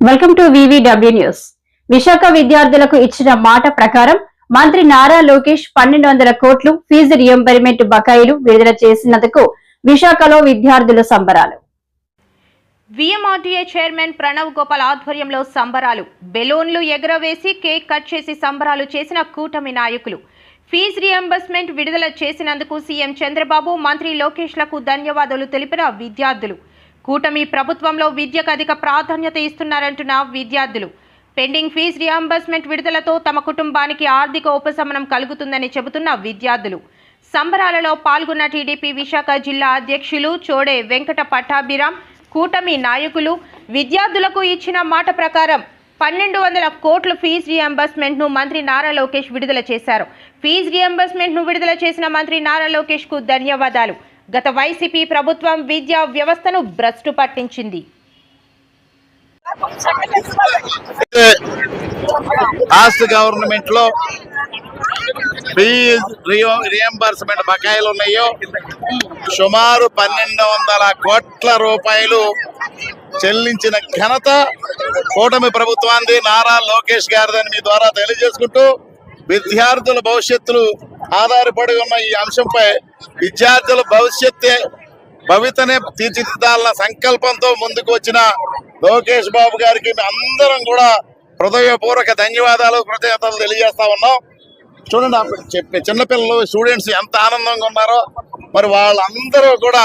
Welcome to VVW news Visakha విద్యార్థులకు ఇచ్చిన మాట ప్రకారం మంత్రి నారా లోకేష్ పన్నెండు వందల కోట్లు ఫీజు రియంబర్మెంట్ బకాయిలు విడుదల చేసినందుకు విశాఖలో విద్యార్థుల సంబరాలు. విఎంఆర్టీఏ చైర్మన్ ప్రణవ్ గోపాల్ ఆధ్వర్యంలో సంబరాలు. బెలూన్లు ఎగరవేసి కేక్ కట్ చేసి సంబరాలు చేసిన కూటమి నాయకులు. ఫీజు రియంబర్స్మెంట్ విడుదల చేసినందుకు సీఎం చంద్రబాబు మంత్రి లోకేష్లకు ధన్యవాదాలు తెలిపిన విద్యార్థులు. కూటమి ప్రభుత్వంలో విద్యకు అధిక ప్రాధాన్యత ఇస్తున్నారంటున్న విద్యార్థులు. పెండింగ్ ఫీజు రియంబర్స్మెంట్ విడుదలతో తమ కుటుంబానికి ఆర్థిక ఉపశమనం కలుగుతుందని చెబుతున్న విద్యార్థులు. సంబరాలలో పాల్గొన్న టీడీపీ విశాఖ జిల్లా అధ్యక్షులు చోడే వెంకట పట్టాభిరామ్ కూటమి నాయకులు విద్యార్థులకు ఇచ్చిన మాట ప్రకారం పన్నెండు వందల కోట్ల ఫీజు రియంబర్స్మెంట్ను మంత్రి నారా లోకేష్ విడుదల చేశారు. ఫీజు రియంబర్స్మెంట్ను విడుదల చేసిన మంత్రి నారా లోకేష్కు ధన్యవాదాలు. గత వైసీపీ ప్రభుత్వం విద్యా వ్యవస్థను భ్రష్టు పట్టించింది. లాస్ట్ గవర్నమెంట్లో రియంబర్స్మెంట్ బకాయిలు ఉన్నాయో సుమారు పన్నెండు వందల కోట్ల రూపాయలు చెల్లించిన ఘనత కూటమి ప్రభుత్వాన్ని నారా లోకేష్ గారిదని మీ ద్వారా తెలియజేసుకుంటూ విద్యార్థుల భవిష్యత్తులు ఆధారపడి ఉన్న ఈ అంశంపై విద్యార్థుల భవిష్యత్తే భవితనే తీర్చిదిద్దాలన్న సంకల్పంతో ముందుకు వచ్చిన లోకేష్ బాబు గారికి అందరం కూడా హృదయపూర్వక ధన్యవాదాలు కృతజ్ఞతలు తెలియజేస్తా ఉన్నాం. చూడండి అప్పుడు చెప్పే చిన్నపిల్లలు స్టూడెంట్స్ ఎంత ఆనందంగా ఉన్నారో. మరి వాళ్ళందరూ కూడా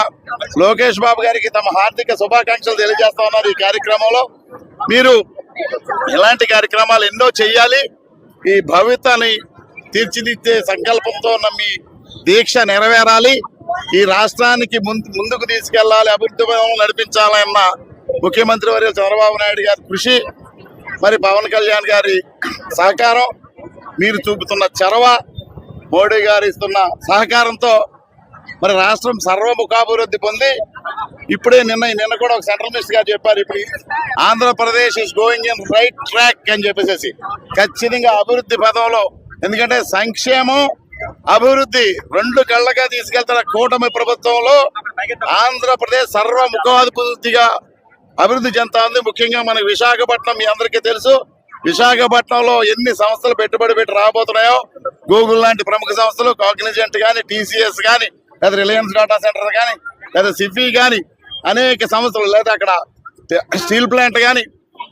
లోకేష్ బాబు గారికి తమ హార్దిక శుభాకాంక్షలు తెలియజేస్తా ఉన్నారు ఈ కార్యక్రమంలో. మీరు ఇలాంటి కార్యక్రమాలు ఎన్నో చేయాలి ఈ భవితని తీర్చిదిద్దే సంకల్పంతో ఉన్న మీ దీక్ష నెరవేరాలి. ఈ రాష్ట్రానికి ముందు ముందుకు తీసుకెళ్ళాలి అభివృద్ధి పథంలో నడిపించాలన్న ముఖ్యమంత్రి వర్యులు చంద్రబాబు నాయుడు గారి కృషి మరి పవన్ కళ్యాణ్ గారి సహకారం మీరు చూపుతున్న చొరవ మోడీ గారు ఇస్తున్న సహకారంతో మరి రాష్ట్రం సర్వముఖాభివృద్ధి పొంది ఇప్పుడే నిన్న నిన్న కూడా ఒక సెంట్రల్ మినిస్టర్ గారు చెప్పారు ఇప్పుడు Andhra Pradesh is going in right track అని చెప్పేసి ఖచ్చితంగా అభివృద్ధి పదంలో ఎందుకంటే సంక్షేమం అభివృద్ధి రెండు కళ్ళగా తీసుకెళ్తున్న కూటమి ప్రభుత్వంలో ఆంధ్రప్రదేశ్ సర్వముఖాభివృద్ధిగా అభివృద్ధి చెందుతా ఉంది ముఖ్యంగా మన విశాఖపట్నం మీ అందరికీ తెలుసు. విశాఖపట్నంలో ఎన్ని సంస్థలు పెట్టుబడి పెట్టి రాబోతున్నాయో? గూగుల్ లాంటి ప్రముఖ సంస్థలు కాగ్నిజెంట్ కానీ టీసీఎస్ కానీ లేదా రిలయన్స్ డేటా సెంటర్ కానీ లేదా సిఫీ కానీ అనేక సంస్థలు లేదా అక్కడ స్టీల్ ప్లాంట్ కానీ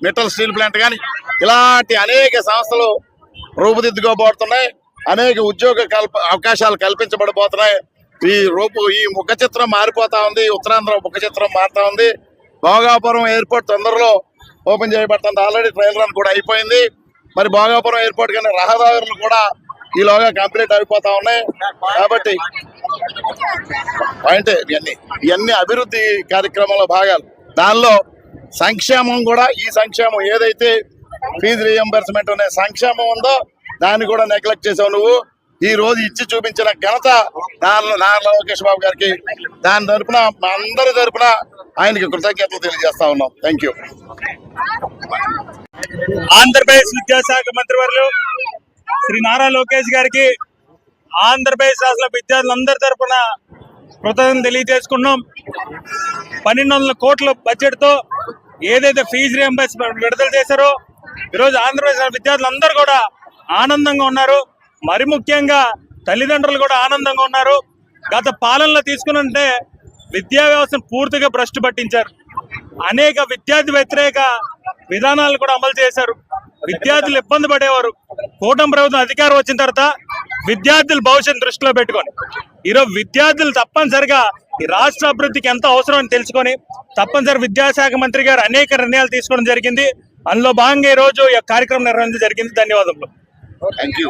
మెటల్ స్టీల్ ప్లాంట్ కానీ ఇలాంటి అనేక సంస్థలు రూపుదిద్దుకోబోతున్నాయి. అనేక ఉద్యోగ కల్ప అవకాశాలు కల్పించబడిపోతున్నాయి ఈ రూపు ఈ ముఖ చిత్రం మారిపోతా ఉంది ఉత్తరాంధ్ర ముఖ చిత్రం మారుతా ఉంది. భోగాపురం ఎయిర్పోర్ట్ తొందరలో ఓపెన్ చేయబడుతుంది. ఆల్రెడీ ట్రయల్ రన్ కూడా అయిపోయింది. మరి భోగాపురం ఎయిర్పోర్ట్ కానీ రహదారులు కూడా ఈలోగా కంప్లీట్ అయిపోతా ఉన్నాయి. కాబట్టి పాయింటే ఇవన్నీ ఇవన్నీ అభివృద్ధి కార్యక్రమంలో భాగాలు. దానిలో సంక్షేమం కూడా ఈ సంక్షేమం ఏదైతే ఫీజు రియంబర్స్మెంట్ అనే సంక్షేమం ఉందో దాన్ని కూడా నెగ్లెక్ట్ చేసావు నువ్వు. ఈ రోజు ఇచ్చి చూపించిన ఘనత నారా నారా లోకేష్ బాబు గారికి. దాని తరపున మా అందరి తరపున ఆయనకి కృతజ్ఞతలు తెలియజేస్తా ఉన్నాం. థ్యాంక్ యూ ఆంధ్రప్రదేశ్ విద్యాశాఖ మంత్రివర్యులు శ్రీ నారా లోకేష్ గారికి ఆంధ్రప్రదేశ్ రాష్ట్ర విద్యార్థులందరి తరపున కృతజ్ఞతలు తెలియజేసుకున్నాం. పన్నెండు వందల కోట్ల బడ్జెట్తో ఏదైతే ఫీజు రియంబర్స్మెంట్ విడుదల చేశారో ఈరోజు ఆంధ్రప్రదేశ్ విద్యార్థులందరూ కూడా ఆనందంగా ఉన్నారు. మరి ముఖ్యంగా తల్లిదండ్రులు కూడా ఆనందంగా ఉన్నారు. గత పాలనలో తీసుకున్నంటే విద్యా వ్యవస్థను పూర్తిగా భ్రష్టు పట్టించారు. అనేక విద్యార్థి వ్యతిరేక విధానాలు కూడా అమలు చేశారు. విద్యార్థులు ఇబ్బంది పడేవారు. కూటమి ప్రభుత్వం అధికారం వచ్చిన తర్వాత విద్యార్థుల భవిష్యత్తు దృష్టిలో పెట్టుకొని ఈరోజు విద్యార్థులు తప్పనిసరిగా ఈ రాష్ట్ర అభివృద్ధికి ఎంత అవసరం అని తెలుసుకొని తప్పనిసరి విద్యాశాఖ మంత్రి గారు అనేక నిర్ణయాలు తీసుకోవడం జరిగింది. అందులో భాగంగా ఈరోజు రోజు ఈ కార్యక్రమం నిర్వహించడం జరిగింది. ధన్యవాదములు. Thank you